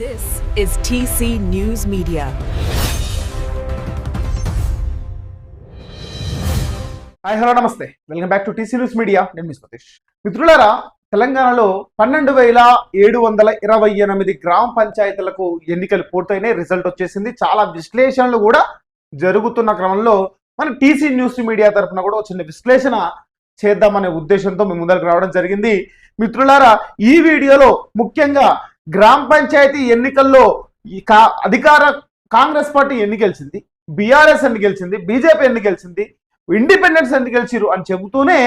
This is TC News Media. Hi hello నమస్తే. Welcome back to TC news media నేను మీ సతీష్ మిత్రులారా తెలంగాణలో పన్నెండు వేల ఏడు వందల ఇరవై ఎనిమిది గ్రామ పంచాయతీలకు ఎన్నికలు పూర్తయినాయి. రిజల్ట్ వచ్చేసింది. చాలా విశ్లేషణలు కూడా జరుగుతున్న క్రమంలో మన టీసీ న్యూస్ మీడియా తరఫున కూడా ఒక చిన్న విశ్లేషణ చేద్దామనే ఉద్దేశంతో మేము ముందరకు రావడం జరిగింది. మిత్రులారా ఈ వీడియోలో ముఖ్యంగా గ్రామ పంచాయతీ ఎన్నికల్లో ఈ కా అధికార కాంగ్రెస్ పార్టీ ఎన్ని గెలిచింది? బీఆర్ఎస్ ఎన్ని గెలిచింది? బీజేపీ ఎన్ని గెలిచింది? ఇండిపెండెన్స్ ఎన్ని గెలిచిరు అని చెబుతూనే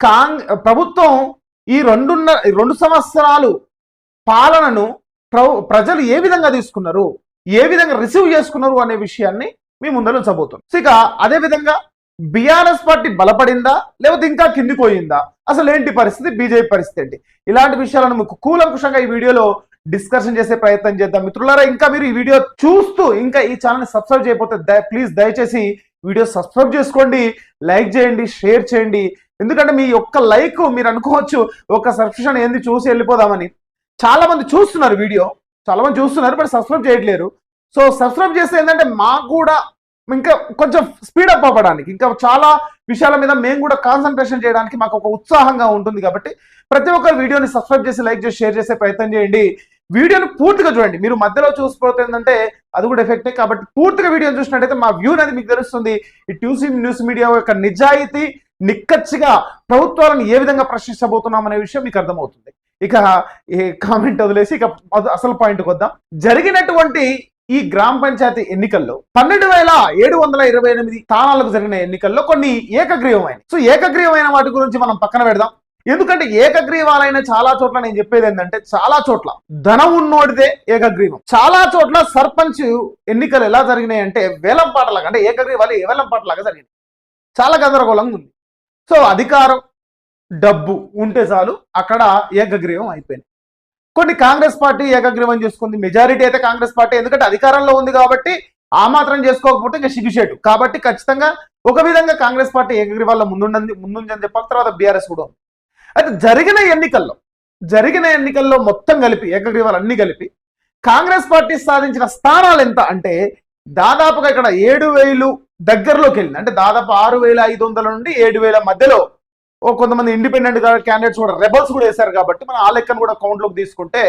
కాంగ్ ప్రభుత్వం ఈ రెండున్న రెండు సంవత్సరాలు పాలనను ప్రజలు ఏ విధంగా తీసుకున్నారు? ఏ విధంగా రిసీవ్ చేసుకున్నారు అనే విషయాన్ని మీ ముందర ఉంచబోతున్నాం. ఇక అదే విధంగా బీఆర్ఎస్ పార్టీ బలపడిందా? లేకపోతే ఇంకా కిందికి పోయిందా? అసలు ఏంటి పరిస్థితి? బీజేపీ పరిస్థితి ఏంటి? ఇలాంటి విషయాలను మీకు కూలంకుషంగా ఈ వీడియోలో డిస్కషన్ చేసే ప్రయత్నం చేద్దాం. మిత్రులారా ఇంకా మీరు ఈ వీడియో చూస్తూ ఇంకా ఈ ఛానల్ సబ్స్క్రైబ్ చేయకపోతే ప్లీజ్ దయచేసి వీడియో సబ్స్క్రైబ్ చేసుకోండి లైక్ చేయండి షేర్ చేయండి. ఎందుకంటే మీ యొక్క లైక్ మీరు అనుకోవచ్చు ఒక సబ్స్క్రిప్షన్ ఏంది చూసి వెళ్ళిపోదామని. చాలా మంది చూస్తున్నారు వీడియో చాలా మంది చూస్తున్నారు బట్ సబ్స్క్రైబ్ చేయట్లేరు. సో సబ్స్క్రైబ్ చేస్తే ఏంటంటే మాకు కూడా ఇంకా కొంచెం స్పీడప్ అవ్వడానికి ఇంకా చాలా విషయాల మీద మేము కూడా కాన్సన్ట్రేషన్ చేయడానికి మాకు ఒక ఉత్సాహంగా ఉంటుంది కాబట్టి ప్రతి ఒక్కరు వీడియోని సబ్స్క్రైబ్ చేసి లైక్ చేసి షేర్ చేసే ప్రయత్నం చేయండి. వీడియోని పూర్తిగా చూడండి. మీరు మధ్యలో చూసిపోతే ఏంటంటే అది కూడా ఎఫెక్టే కాబట్టి పూర్తిగా వీడియోని చూసినట్టయితే మా వ్యూ అనేది మీకు తెలుస్తుంది. ఈ ట్యూసీ న్యూస్ మీడియా యొక్క నిజాయితీ నిక్కచ్చిగా ప్రభుత్వాలను ఏ విధంగా ప్రశ్నించబోతున్నాం అనే విషయం మీకు అర్థమవుతుంది. ఇక ఈ కామెంట్ వదిలేసి ఇక అసలు పాయింట్కి వద్దాం. జరిగినటువంటి ఈ గ్రామ పంచాయతీ ఎన్నికల్లో పన్నెండు వేల ఏడు వందల ఇరవై ఎనిమిది స్థానాలకు జరిగిన ఎన్నికల్లో కొన్ని ఏకగ్రీవమైన సో ఏకగ్రీవమైన వాటి గురించి మనం పక్కన పెడదాం. ఎందుకంటే ఏకగ్రీవాలైన చాలా చోట్ల నేను చెప్పేది ఏంటంటే చాలా చోట్ల ధనం ఉన్నోడిదే ఏకగ్రీవం. చాలా చోట్ల సర్పంచ్ ఎన్నికలు ఎలా జరిగినాయి అంటే వేలం పాటలాగా అంటే ఏకగ్రీవాలు వేలం పాటలాగా జరిగినాయి. చాలా గందరగోళంగా ఉంది. సో అధికారం డబ్బు ఉంటే చాలు అక్కడ ఏకగ్రీవం అయిపోయింది. కొన్ని కాంగ్రెస్ పార్టీ ఏకగ్రీవం చేసుకుంది మెజారిటీ అయితే కాంగ్రెస్ పార్టీ ఎందుకంటే అధికారంలో ఉంది కాబట్టి ఆ మాత్రం చేసుకోకపోతే ఇంకా సిగ్గుచేటు. కాబట్టి ఖచ్చితంగా ఒక విధంగా కాంగ్రెస్ పార్టీ ఏకగ్రీవాల్లో ముందుండని ముందుందని చెప్పాలి తర్వాత బీఆర్ఎస్ కూడా ఉంది. అయితే జరిగిన ఎన్నికల్లో జరిగిన ఎన్నికల్లో మొత్తం కలిపి ఏకగ్రీవాలు అన్ని కలిపి కాంగ్రెస్ పార్టీ సాధించిన స్థానాలు ఎంత అంటే దాదాపుగా ఇక్కడ ఏడు వేలు దగ్గరలోకి వెళ్ళింది. అంటే దాదాపు ఆరు వేల ఐదు వందల నుండి ఏడు వేల మధ్యలో ఓ కొంతమంది ఇండిపెండెంట్ క్యాండిడేట్స్ కూడా రెబల్స్ కూడా వేశారు కాబట్టి మనం ఆ లెక్కను కూడా కౌంట్లోకి తీసుకుంటే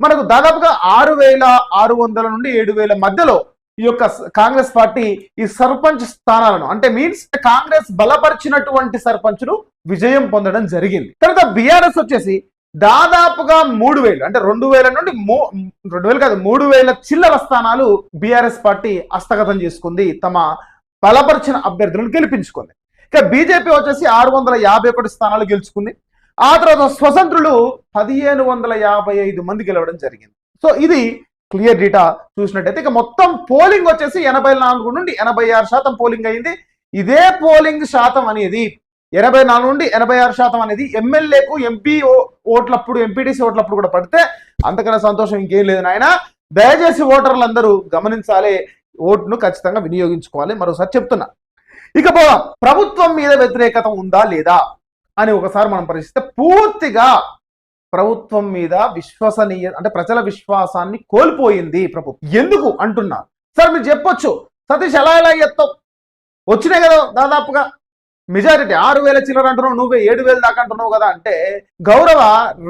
మనకు దాదాపుగా ఆరు వేల ఆరు వందల నుండి ఏడు వేల మధ్యలో ఈ యొక్క కాంగ్రెస్ పార్టీ ఈ సర్పంచ్ స్థానాలను అంటే మీన్స్ కాంగ్రెస్ బలపరిచినటువంటి సర్పంచ్లు విజయం పొందడం జరిగింది. తర్వాత బీఆర్ఎస్ వచ్చేసి దాదాపుగా మూడు వేలు అంటే రెండు వేల నుండి మూ రెండు వేలు కాదు మూడు వేల చిల్లర స్థానాలు బీఆర్ఎస్ పార్టీ హస్తగతం చేసుకుంది తమ బలపరిచిన అభ్యర్థులను గెలిపించుకుంది. ఇక బీజేపీ వచ్చేసి ఆరు వందల యాభై ఒకటి స్థానాలు గెలుచుకుంది. ఆ తర్వాత స్వతంత్రులు పదిహేను వందల యాభై ఐదు మంది గెలవడం జరిగింది. సో ఇది క్లియర్ డేటా చూసినట్టయితే ఇక మొత్తం పోలింగ్ వచ్చేసి ఎనభై నాలుగు నుండి ఎనభై ఆరు శాతం పోలింగ్ అయింది. ఇదే పోలింగ్ శాతం అనేది ఎనభై నాలుగు నుండి ఎనభై ఆరు శాతం అనేది ఎమ్మెల్యేకు ఎంపీ ఓట్లప్పుడు ఎంపీటీసీ ఓట్లప్పుడు కూడా పడితే అంతకన్నా సంతోషం ఇంకేం లేదు నాయన. దయచేసి ఓటర్లందరూ గమనించాలి. ఓటును ఖచ్చితంగా వినియోగించుకోవాలి. మరోసారి చెప్తున్నా. ఇక ప్రభుత్వం మీద వ్యతిరేకత ఉందా లేదా అని ఒకసారి మనం పరిశీలిస్తే పూర్తిగా ప్రభుత్వం మీద విశ్వసనీయ అంటే ప్రజల విశ్వాసాన్ని కోల్పోయింది ప్రభుత్వం ఎందుకు అంటున్నా? సార్ మీరు చెప్పొచ్చు. సతీష్ ఎలా ఎలా ఎత్తావు వచ్చినాయి కదా దాదాపుగా. మెజారిటీ ఆరు వేల చిల్లర అంటున్నావు నువ్వే ఏడు వేల దాకా అంటున్నావు కదా అంటే గౌరవ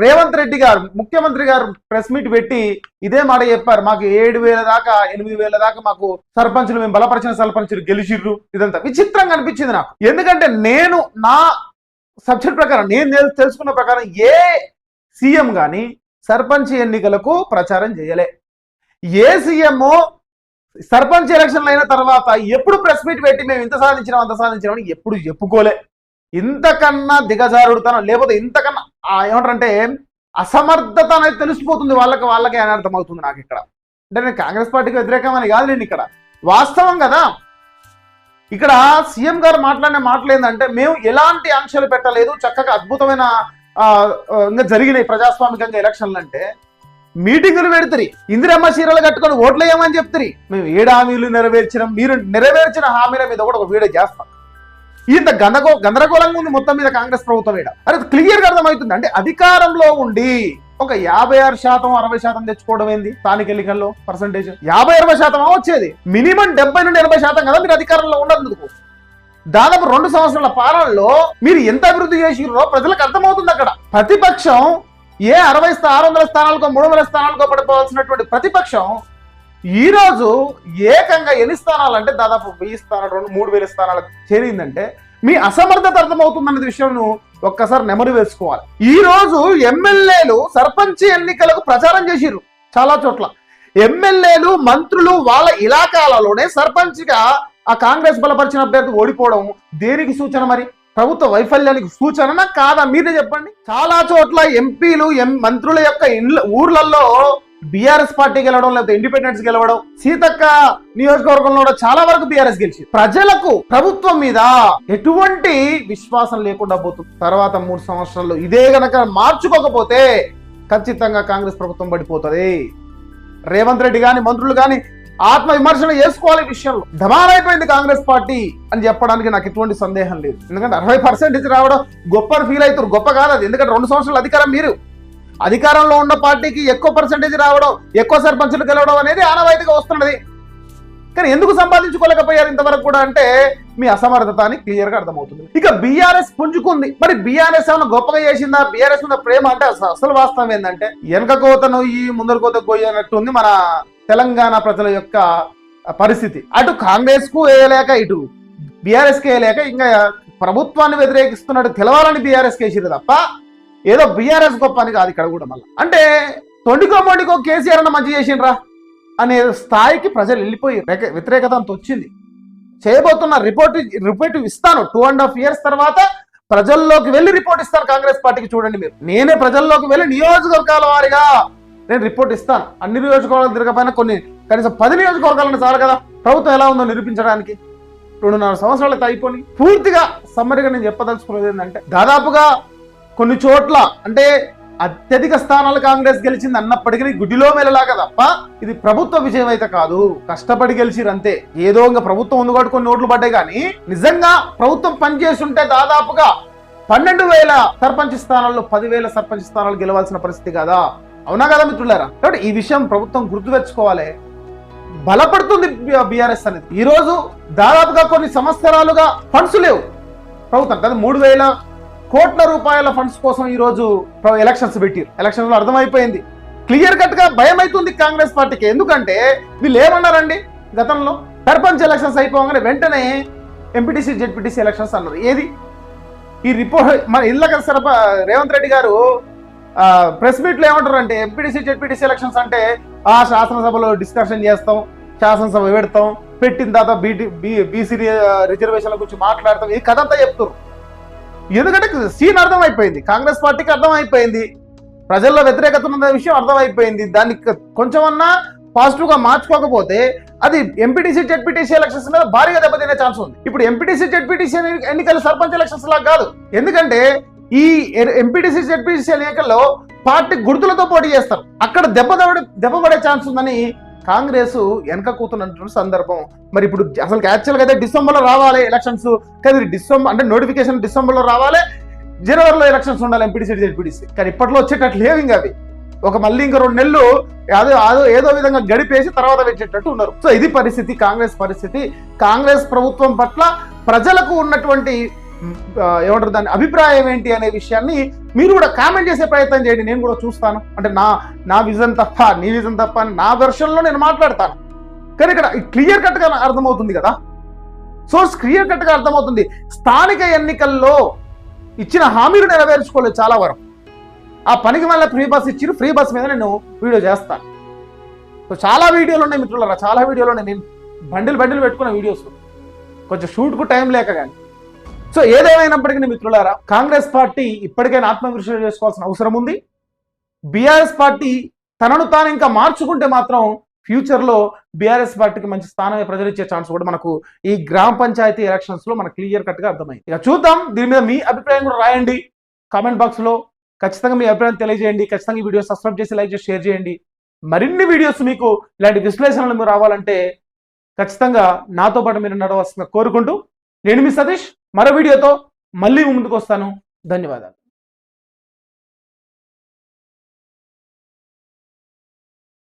రేవంత్ రెడ్డి గారు ముఖ్యమంత్రి గారు ప్రెస్ మీట్ పెట్టి ఇదే మాట చెప్పారు. మాకు ఏడు వేల దాకా ఎనిమిది వేల దాకా మాకు సర్పంచులు మేము బలపరిచిన సర్పంచులు గెలిచిర్రు. ఇదంతా విచిత్రంగా అనిపించింది నాకు. ఎందుకంటే నేను నా సబ్జెక్ట్ ప్రకారం నేను తెలుసుకున్న ప్రకారం ఏ సీఎం కానీ సర్పంచ్ ఎన్నికలకు ప్రచారం చేయలే. ఏ సీఎం సర్పంచ్ ఎలక్షన్లు అయిన తర్వాత ఎప్పుడు ప్రెస్ మీట్ పెట్టి మేము ఇంత సాధించినాం అంత సాధించినాం అని ఎప్పుడు చెప్పుకోలే. ఇంతకన్నా దిగజారుడుతనం లేకపోతే ఇంతకన్నా ఆ ఏమంటారంటే అసమర్థత అనేది తెలిసిపోతుంది వాళ్ళకి వాళ్ళకే అని అర్థమవుతుంది నాకు ఇక్కడ. అంటే నేను కాంగ్రెస్ పార్టీకి వ్యతిరేకం అని కాదు నేను ఇక్కడ. వాస్తవం కదా? ఇక్కడ సీఎం గారు మాట్లాడిన మాటలు ఏంటంటే మేము ఎలాంటి ఆంక్షలు పెట్టలేదు చక్కగా అద్భుతమైన ఇంకా జరిగినాయి ప్రజాస్వామికంగా ఎలక్షన్లు అంటే మీటింగులు పెడతారు. ఇందిరమ్మ చీరలు కట్టుకొని ఓట్లేయమని చెప్తారు. మేము ఏడు హామీలు నెరవేర్చినాం. మీరు నెరవేర్చిన హామీల మీద కూడా ఒక వీడియో చేస్తాం. ఇంత గందగో గందరగోళంగా ఉంది మొత్తం మీద కాంగ్రెస్ ప్రభుత్వం ఈడ. అరే క్లియర్గా అర్థమవుతుంది. అంటే అధికారంలో ఉండి ఒక యాభై ఆరు శాతం అరవై శాతం తెచ్చుకోవడం ఏంది? స్థానిక ఎన్నికల్లో పర్సంటేజ్ యాభై అరవై శాతం వచ్చేది. మినిమం డెబ్బై నుండి ఎనభై శాతం కదా మీరు అధికారంలో ఉన్నందుకు. దాదాపు రెండు సంవత్సరాల పాలనలో మీరు ఎంత అభివృద్ధి చేసిరో ప్రజలకు అర్థమవుతుంది అక్కడ. ప్రతిపక్షం ఏ అరవై ఆరు వందల స్థానాలకో మూడు వందల స్థానాలకో పడిపోవాల్సినటువంటి ప్రతిపక్షం ఈరోజు ఏకంగా ఎన్ని స్థానాలు అంటే దాదాపు వెయ్యి స్థానాలు రెండు మూడు వేల స్థానాలకు చేరిందంటే మీ అసమర్థత అర్థమవుతుందన్న విషయంను ఒక్కసారి నెమరు వేసుకోవాలి. ఈ రోజు ఎమ్మెల్యేలు సర్పంచ్ ఎన్నికలకు ప్రచారం చేసిర్రు చాలా చోట్ల. ఎమ్మెల్యేలు మంత్రులు వాళ్ళ ఇలాకాలలోనే సర్పంచ్గా ఆ కాంగ్రెస్ బలపరిచిన అభ్యర్థి ఓడిపోవడం దేనికి సూచన మరి? ప్రభుత్వ వైఫల్యానికి సూచన కాదా? మీరే చెప్పండి. చాలా చోట్ల ఎంపీలు ఎం మంత్రుల యొక్క ఇండ్ల ఊర్లలో బీఆర్ఎస్ పార్టీ గెలవడం లేకపోతే ఇండిపెండెన్స్ గెలవడం సీతక్క నియోజకవర్గంలో కూడా చాలా వరకు బీఆర్ఎస్ గెలిచింది. ప్రజలకు ప్రభుత్వం మీద ఎటువంటి విశ్వాసం లేకుండా పోతుంది. తర్వాత మూడు సంవత్సరాల్లో ఇదే గనక మార్చుకోకపోతే ఖచ్చితంగా కాంగ్రెస్ ప్రభుత్వం పడిపోతుంది. రేవంత్ రెడ్డి కానీ మంత్రులు కానీ ఆత్మ విమర్శన చేసుకోవాలి విషయంలో. ధమాలైపోయింది కాంగ్రెస్ పార్టీ అని చెప్పడానికి నాకు ఎటువంటి సందేహం లేదు. ఎందుకంటే అరవై పర్సెంటేజ్ రావడం గొప్ప ఫీల్ అవుతారు గొప్ప కాదు అది. ఎందుకంటే రెండు సంవత్సరాలు అధికారం మీరు. అధికారంలో ఉన్న పార్టీకి ఎక్కువ పర్సెంటేజ్ రావడం ఎక్కువ సర్పంచులు గెలవడం అనేది ఆనవాయితీగా వస్తున్నది. కానీ ఎందుకు సంపాదించుకోలేకపోయారు ఇంతవరకు కూడా అంటే మీ అసమర్థత అని క్లియర్గా అర్థమవుతుంది. ఇక బీఆర్ఎస్ పుంజుకుంది. మరి బీఆర్ఎస్ ఏమైనా గొప్పగా చేసిందా? బీఆర్ఎస్ మీద ప్రేమ అంటే అసలు అసలు వాస్తవం ఏంటంటే వెనక కోత నొయ్యి ముందర కోత గొయ్యి అన్నట్టు ఉంది మన తెలంగాణ ప్రజల యొక్క పరిస్థితి. అటు కాంగ్రెస్కు వేయలేక ఇటు బీఆర్ఎస్కి వేయలేక ఇంకా ప్రభుత్వాన్ని వ్యతిరేకిస్తున్నట్టు తెలవాలని బీఆర్ఎస్ కేసిరు తప్ప ఏదో బీఆర్ఎస్ గొప్ప అని కాదు ఇక్కడ కూడా మళ్ళీ. అంటే తొండికో మొండికో కేసీఆర్ అన్న మంచి చేసిండ్రా అనే స్థాయికి ప్రజలు వెళ్ళిపోయి వ్యతిరేకత అంత వచ్చింది చేయబోతున్న రిపోర్ట్ రిపోర్ట్ ఇస్తాను. టూ అండ్ హాఫ్ ఇయర్స్ తర్వాత ప్రజల్లోకి వెళ్ళి రిపోర్ట్ ఇస్తాను కాంగ్రెస్ పార్టీకి చూడండి మీరు. నేనే ప్రజల్లోకి వెళ్ళి నియోజకవర్గాల వారిగా నేను రిపోర్ట్ ఇస్తాను. అన్ని నియోజకవర్గాలు తిరగపోయినా కొన్ని కనీసం పది నియోజకవర్గాలను చాలు కదా. ప్రభుత్వం ఎలా ఉందో నిరూపించడానికి రెండున్నర సంవత్సరాలు అయితే అయిపోయి పూర్తిగా సమ్మరిగా నేను చెప్పదలుచుకున్నది ఏంటంటే దాదాపుగా కొన్ని చోట్ల అంటే అత్యధిక స్థానాలు కాంగ్రెస్ గెలిచింది అన్నప్పటికీ గుడ్డిలో మెలలాగా తప్ప ఇది ప్రభుత్వ విజయం అయితే కాదు. కష్టపడి గెలిచిరు అంతే. ఏదో ఇంకా ప్రభుత్వం ఉంది కాబట్టి కొన్ని ఓట్లు పడ్డాయి కానీ నిజంగా ప్రభుత్వం పనిచేస్తుంటే దాదాపుగా పన్నెండు వేల సర్పంచ్ స్థానాల్లో పదివేల సర్పంచ్ స్థానాలు గెలవాల్సిన పరిస్థితి కదా? అవునా కదా మిత్రులారా? కాబట్టి ఈ విషయం ప్రభుత్వం గుర్తుపెచ్చుకోవాలి బలపడుతుంది బీఆర్ఎస్ అనేది. ఈరోజు దాదాపుగా కొన్ని సంవత్సరాలుగా ఫండ్స్ లేవు. ప్రభుత్వం కదా మూడు వేల కోట్ల రూపాయల ఫండ్స్ కోసం ఈరోజు ఎలక్షన్స్ పెట్టారు. ఎలక్షన్స్లో అర్థమైపోయింది. క్లియర్ కట్గా భయం అవుతుంది కాంగ్రెస్ పార్టీకి. ఎందుకంటే వీళ్ళు ఏమన్నారండి గతంలో? సర్పంచ్ ఎలక్షన్స్ అయిపోగానే వెంటనే ఎంపీటీసీ జెడ్పీటీసీ ఎలక్షన్స్ అన్నారు. ఏది? ఈ రిపోర్ట్ మన ఇళ్ళ సరప రేవంత్ రెడ్డి గారు ప్రెస్ మీట్లో ఏమంటారు అంటే ఎంపీటీసీ జెడ్పీటీసీ ఎలక్షన్స్ అంటే ఆ శాసనసభలో డిస్కషన్ చేస్తాం శాసనసభ పెడతాం పెట్టిన తర్వాత బీటీ బీ బీసీ రిజర్వేషన్ల గురించి మాట్లాడతాం ఈ కథ అంతా చెప్తారు ఎందుకంటే సీన్ అర్థమైపోయింది కాంగ్రెస్ పార్టీకి అర్థమైపోయింది ప్రజల్లో వ్యతిరేకత ఉన్న విషయం అర్థమైపోయింది దాన్ని కొంచెమన్నా పాజిటివ్గా మార్చుకోకపోతే అది ఎంపీటీసీ జెడ్పీటీసీ ఎలక్షన్స్ మీద భారీగా దెబ్బతినే ఛాన్స్ ఉంది. ఇప్పుడు ఎంపీటీసీ జెడ్పీటీసీ ఎన్నికలు సర్పంచ్ ఎలక్షన్స్ లాగా కాదు. ఎందుకంటే ఈ ఎంపీటీసీ జెడ్పీటీసీ ఎన్నికల్లో పార్టీ గుర్తులతో పోటీ చేస్తారు. అక్కడ దెబ్బ దెబ్బ- దెబ్బ పడే ఛాన్స్ ఉందని కాంగ్రెస్ వెనక కూతున్నటువంటి సందర్భం. మరి ఇప్పుడు అసలు యాక్చువల్గా అయితే డిసెంబర్లో రావాలి ఎలక్షన్స్ కానీ డిసెంబర్ అంటే నోటిఫికేషన్ డిసెంబర్లో రావాలి. జనవరిలో ఎలక్షన్స్ ఉండాలి ఎంపీటీసీ జెడ్పీటీసీ. కానీ ఇప్పట్లో వచ్చేటట్లు లేవు ఇంకా అవి. ఒక మళ్ళీ ఇంకా రెండు నెలలు అదో అదో ఏదో విధంగా గడిపేసి తర్వాత పెట్టేటట్టు ఉన్నారు. సో ఇది పరిస్థితి కాంగ్రెస్ పరిస్థితి. కాంగ్రెస్ ప్రభుత్వం పట్ల ప్రజలకు ఉన్నటువంటి ఏమంటారు దాని అభిప్రాయం ఏంటి అనే విషయాన్ని మీరు కూడా కామెంట్ చేసే ప్రయత్నం చేయండి. నేను కూడా చూస్తాను. అంటే నా నా విజన్ తప్ప నీ విజన్ తప్ప అని నా వెర్షన్లో నేను మాట్లాడతాను. కానీ ఇక్కడ క్లియర్ కట్గా అర్థమవుతుంది కదా? సో క్లియర్ కట్గా అర్థమవుతుంది. స్థానిక ఎన్నికల్లో ఇచ్చిన హామీలు నెరవేర్చుకోలేదు చాలా వరకు. ఆ పనికి మళ్ళీ ఫ్రీ బస్ ఇచ్చి ఫ్రీ బస్ మీద నేను వీడియో చేస్తాను. సో చాలా వీడియోలు ఉన్నాయి మిత్రులరా చాలా వీడియోలు ఉన్నాయి. నేను బండిలు బండిలు పెట్టుకున్న వీడియోస్ కొంచెం షూట్కు టైం లేక కానీ సో ఏదేమైనప్పటికీ మిత్రులారా కాంగ్రెస్ పార్టీ ఇప్పటికైనా ఆత్మవిశ్వాసం చేసుకోవాల్సిన అవసరం ఉంది. బీఆర్ఎస్ పార్టీ తనను తాను ఇంకా మార్చుకుంటే మాత్రం ఫ్యూచర్లో బీఆర్ఎస్ పార్టీకి మంచి స్థానం ప్రజలు ఇచ్చే ఛాన్స్ కూడా మనకు ఈ గ్రామ పంచాయతీ ఎలక్షన్స్లో మనకు క్లియర్ కట్గా అర్థమైంది. ఇక చూద్దాం దీని మీద మీ అభిప్రాయం కూడా రాయండి. కామెంట్ బాక్స్లో ఖచ్చితంగా మీ అభిప్రాయం తెలియజేయండి. ఖచ్చితంగా ఈ వీడియో సబ్స్క్రైబ్ చేసి లైక్ చేసి షేర్ చేయండి. మరిన్ని వీడియోస్ మీకు ఇలాంటి విశ్లేషణలు మీరు రావాలంటే ఖచ్చితంగా నాతో పాటు మీరు నడవలసిన కోరుకుంటూ నేను మీ సతీష్ మరో వీడియోతో మళ్ళీ ముందుకు వస్తాను. ధన్యవాదాలు.